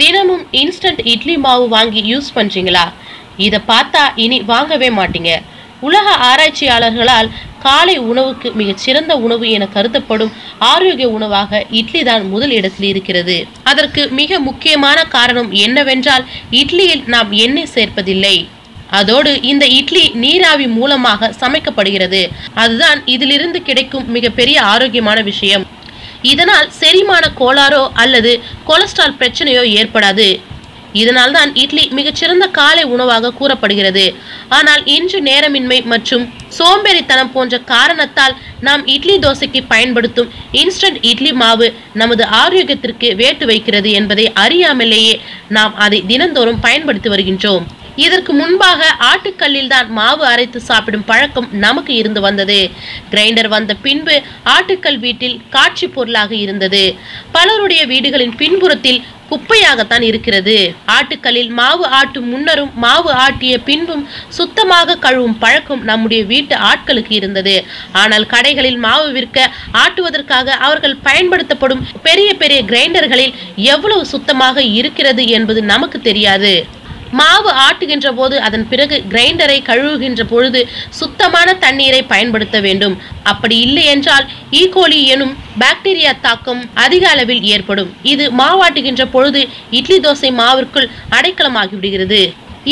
தினமும் இன்ஸ்டன்ட் இட்லி மாவு வாங்கி யூஸ் பண்றீங்களா? இதை பார்த்தா இனி வாங்கவே மாட்டீங்க. உலக ஆராய்ச்சியாளர்களால் காலை உணவுக்கு மிகச்சிறந்த உணவு என கருதப்படும் ஆரோக்கிய உணவாக இட்லி தான் முதல் இடத்தில் இருக்கிறது. அதற்கு மிக முக்கியமான காரணம் என்னவென்றால் இட்லியில் நாம் எண்ணெய் சேர்ப்பதில்லை. அதோடு இந்த இட்லி நீராவி மூலமாக சமைக்கப்படுகிறது. அதுதான் இதிலிருந்து கிடைக்கும் மிகப்பெரிய ஆரோக்கியமான விஷயம். இதனால் செரிமான கோளாறோ அல்லது கொலஸ்ட்ரால் பிரச்சனையோ ஏற்படாது. இதனால் தான் இட்லி மிகச்சிறந்த காலை உணவாக கூறப்படுகிறது. ஆனால் இன்று நேரமின்மை மற்றும் சோம்பேறித்தனம் போன்ற காரணத்தால் நாம் இட்லி தோசைக்கு பயன்படுத்தும் இன்ஸ்டன்ட் இட்லி மாவு நமது ஆரோக்கியத்திற்கு வேட்டு வைக்கிறது என்பதை அறியாமலேயே நாம் அதை தினந்தோறும் பயன்படுத்தி வருகின்றோம். இதற்கு முன்பாக ஆட்டுக்கல்லில் தான் மாவு அரைத்து சாப்பிடும் பழக்கம் நமக்கு இருந்து வந்தது. கிரைண்டர் வந்த பின்பு ஆட்டுக்கல் வீட்டில் காட்சி பொருளாக இருந்தது. பலருடைய வீடுகளின் பின்புறத்தில் குப்பையாகத்தான் இருக்கிறது. ஆட்டுக்கல்லில் மாவு ஆட்டும் முன்னரும் மாவு ஆட்டிய பின்பும் சுத்தமாக கழுவும் பழக்கம் நம்முடைய வீட்டு ஆட்களுக்கு இருந்தது. ஆனால் கடைகளில் மாவு விற்க ஆட்டுவதற்காக அவர்கள் பயன்படுத்தப்படும் பெரிய பெரிய கிரைண்டர்களில் எவ்வளவு சுத்தமாக இருக்கிறது என்பது நமக்கு தெரியாது. மாவு ஆட்டுகின்ற போது அதன் பிறகு கிரைண்டரை கழுவுகின்ற பொழுது சுத்தமான தண்ணீரை பயன்படுத்த வேண்டும். அப்படி இல்லை என்றால் e. ஈகோலி எனும் பாக்டீரியா தாக்கம் அதிக அளவில் ஏற்படும். இது மாவாட்டுகின்ற பொழுது இட்லி தோசை மாவிற்குள் அடைக்கலமாகிவிடுகிறது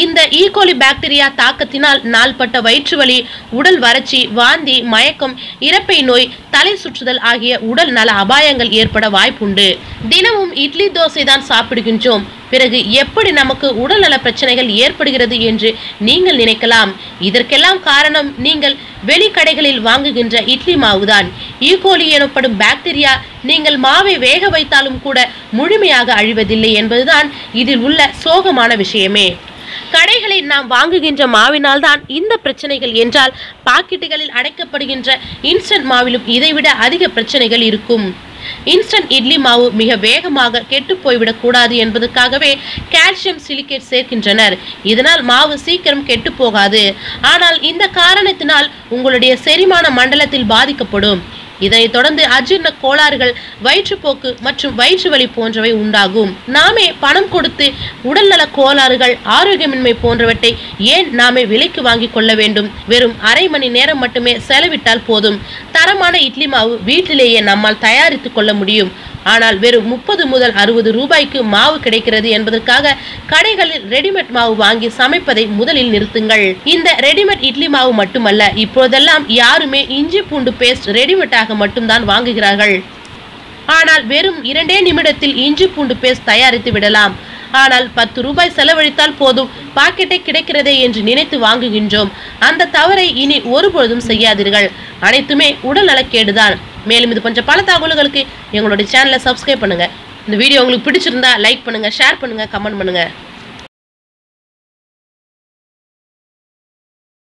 இந்த e. ஈகோலி பாக்டீரியா தாக்கத்தினால் நாள்பட்ட வயிற்று வலி உடல் வறட்சி வாந்தி மயக்கம் இறப்பை நோய் தலை சுற்றுதல் ஆகிய உடல் நல அபாயங்கள் ஏற்பட வாய்ப்புண்டு. தினமும் இட்லி தோசை தான் சாப்பிடுகின்றோம். பிறகு எப்படி நமக்கு உடல்நல பிரச்சனைகள் ஏற்படுகிறது என்று நீங்கள் நினைக்கலாம். இதற்கெல்லாம் காரணம் நீங்கள் வெளிக்கடைகளில் வாங்குகின்ற இட்லி மாவுதான். E. ஈகோலி எனப்படும் பாக்டீரியா நீங்கள் மாவை வேக வைத்தாலும் கூட முழுமையாக அழிவதில்லை என்பதுதான் இதில் உள்ள சோகமான விஷயமே. கடைகளில் நாம் வாங்குகின்ற மாவினால் தான் இந்த பிரச்சனைகள் என்றால் பாக்கெட்டுகளில் அடைக்கப்படுகின்ற இன்ஸ்டன்ட் மாவிலும் இதைவிட அதிக பிரச்சனைகள் இருக்கும். இன்ஸ்டன்ட் இட்லி மாவு மிக வேகமாக கெட்டு போய்விடக் கூடாது என்பதற்காகவே கால்சியம் சிலிக்கேட் சேர்க்கின்றனர். இதனால் மாவு சீக்கிரம் கெட்டு போகாது. ஆனால் இந்த காரணத்தினால் உங்களுடைய செரிமான மண்டலத்தில் பாதிக்கப்படும். இதனைத் தொடர்ந்து அஜீர்ண கோளாறுகள் வயிற்றுப்போக்கு மற்றும் வயிற்று வலி போன்றவை உண்டாகும். நாமே பணம் கொடுத்து உடல்நல கோளாறுகள் ஆரோக்கியமின்மை போன்றவற்றை ஏன் நாமே விலைக்கு வாங்கிக் கொள்ள வேண்டும்? வெறும் அரை மணி நேரம் மட்டுமே செலவிட்டால் போதும். தரமான இட்லி மாவு வீட்டிலேயே நம்மால் தயாரித்துக் கொள்ள முடியும். ஆனால் வெறும் முப்பது முதல் அறுபது ரூபாய்க்கு மாவு கிடைக்கிறது என்பதற்காக கடைகளில் ரெடிமேட் மாவு வாங்கி சமைப்பதை முதலில் நிறுத்துங்கள். இந்த ரெடிமேட் இட்லி மாவு மட்டுமல்ல இப்போதெல்லாம் யாருமே இஞ்சி பூண்டு பேஸ்ட் ரெடிமேடாக மட்டும்தான் வாங்குகிறார்கள். ஆனால் வெறும் இரண்டே நிமிடத்தில் இஞ்சி பூண்டு பேஸ்ட் தயாரித்து விடலாம். ஆனால் பத்து ரூபாய் செலவழித்தால் போதும் பாக்கெட்டை கிடைக்கிறதே என்று நினைத்து வாங்குகின்றோம். அந்த தவறை இனி ஒருபொழுதும் செய்யாதீர்கள். அனைத்துமே உடல் நலக்கேடுதான். மேலும் இது போன்ற பல தகவல்களுக்கு எங்களுடைய சேனலை சப்ஸ்கிரைப் பண்ணுங்கள் இந்த வீடியோ உங்களுக்கு பிடிச்சிருந்தா லைக் பண்ணுங்கள் ஷேர் பண்ணுங்கள் கமெண்ட் பண்ணுங்கள்